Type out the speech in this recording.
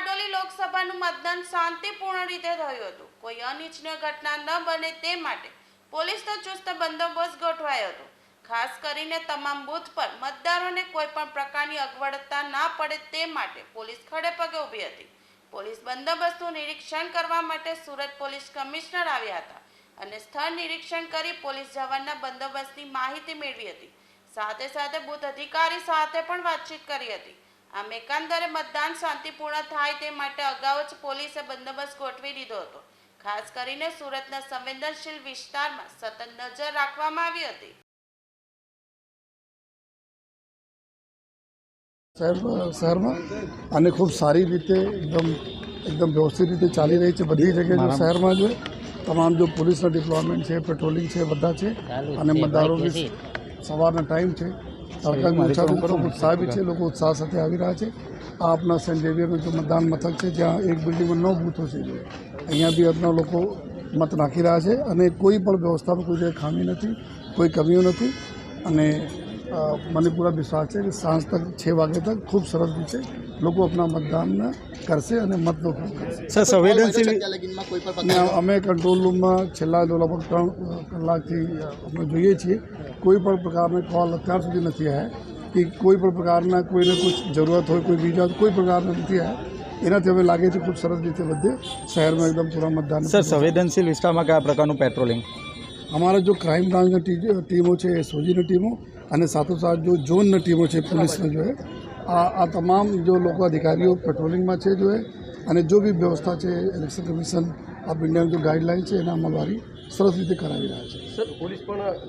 વિધાનસભાનું મતદાન શાંતિપૂર્ણ રીતે થયું હતું. કોઈ અનિચ્છનીય ઘટના ન બને તે માટે પોલીસનો ચુસ્ત બંદોબસ્ત ગોઠવાયો હતો. ખાસ કરીને તમામ બૂથ પર મતદારોને કોઈ પણ પ્રકારની અગવડતા ના પડે તે માટે પોલીસ ખડે પગે ઊભી હતી. પોલીસ બંદોબસ્તનું નિરીક્ષણ કરવા માટે સુરત પોલીસ કમિશનર આવ્યા હતા અને સ્થળ નિરીક્ષણ કરી પોલીસ જવાનના બંદોબસ્તની માહિતી મેળવી હતી. સાથે સાથે બૂથ અધિકારી સાથે પણ વાતચીત કરી હતી. આમ એકંદરે મતદાન શાંતિપૂર્ણ થાય તે માટે અગાઉ જ પોલીસે બંદોબસ્ત ગોઠવી દીધો હતો. ખાસ કરીને સુરતના સંવેદનશીલ વિસ્તારમાં સતત નજર રાખવામાં આવી હતી. શહેર શહેરમાં? અને ખૂબ સારી રીતે એકદમ એકદમ વ્યવસ્થિત રીતે ચાલી રહી છે બધી જગ્યાએ જો શહેરમાં જો તમામ જો પોલીસના ડિપ્લોયમેન્ટ છે પેટ્રોલિંગ છે બધા છે. અને મતદારો સવારના ટાઈમ છે. તડકા બી ઓછા લોકો ઉત્સાહ બી છે લોકો ઉત્સાહ સાથે આવી રહ્યા છે. આ આપણા સેન્ટ ઝેવિયરનું જે મતદાન મથક છે જ્યાં એક બિલ્ડિંગમાં નવ બૂથો છે. અહીંયા બી આપણા લોકો મત નાખી રહ્યા છે અને કોઈ પણ વ્યવસ્થામાં કોઈ ખામી નથી કોઈ કમીઓ નથી. અને મને પૂરા વિશ્વાસ છે કે સાંજ તક છ વાગે તક ખૂબ સરસ રીતે લોકો આપણા મતદાન કરશે અને મતનો ઉપયોગ કરશે. સર સંવેદનશીલ અને અમે કંટ્રોલ રૂમમાં છેલ્લા જો લગભગ ત્રણ કલાકથી અમે જોઈએ છીએ. કોઈ પણ પ્રકારનો કોલ અત્યાર સુધી નથી આવ્યા કે કોઈ પણ પ્રકારના કોઈને કોઈ જરૂરત હોય કોઈ બીજા કોઈ પ્રકારના નથી આવ્યા એનાથી હવે લાગે છે ખૂબ સરસ રીતે બધે શહેરમાં એકદમ પૂરા મતદાન સર સંવેદનશીલ વિસ્તારમાં કયા પ્રકારનું પેટ્રોલિંગ અમારા જો ક્રાઇમ બ્રાન્ચની ટીમો છે એસઓજીની ટીમો અને સાથોસાથ જો ઝોનની ટીમો છે, પોલીસની જોઈએ આ આ તમામ જો લોકો અધિકારીઓ પેટ્રોલિંગમાં છે જોએ અને જો બી વ્યવસ્થા છે, ઇલેક્શન કમિશન ઓફ ઇન્ડિયાની જો ગાઈડલાઇન છે, એના અમલવારી સરસ રીતે કરાવી રહ્યા છે.